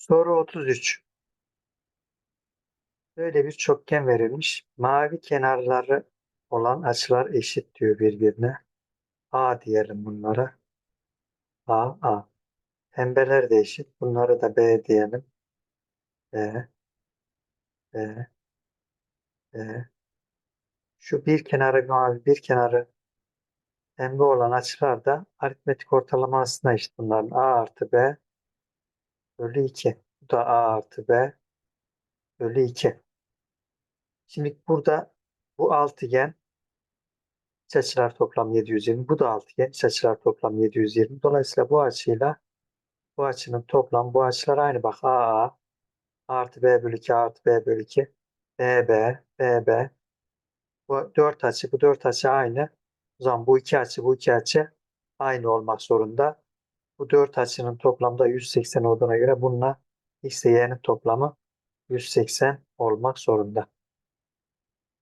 Soru 33. Böyle bir çokgen verilmiş. Mavi kenarları olan açılar eşit diyor birbirine. A diyelim bunlara. A, A. Pembeler de eşit. Bunlara da B diyelim. B, B, B. Şu bir kenarı mavi, bir kenarı pembe olan açılar da aritmetik ortalamasına eşit bunların. A artı B bölü 2. Bu da A artı B bölü 2. Şimdi burada bu altıgen iç açılar toplam 720. Bu da altıgen iç açılar toplam 720. Dolayısıyla bu açıyla bu açının toplam bu açılar aynı. Bak AA artı B bölü 2 artı B bölü 2 BB BB bu dört açı bu dört açı aynı. O zaman bu iki açı bu iki açı aynı olmak zorunda. Bu dört açının toplamda 180 olduğuna göre bununla x ile toplamı 180 olmak zorunda.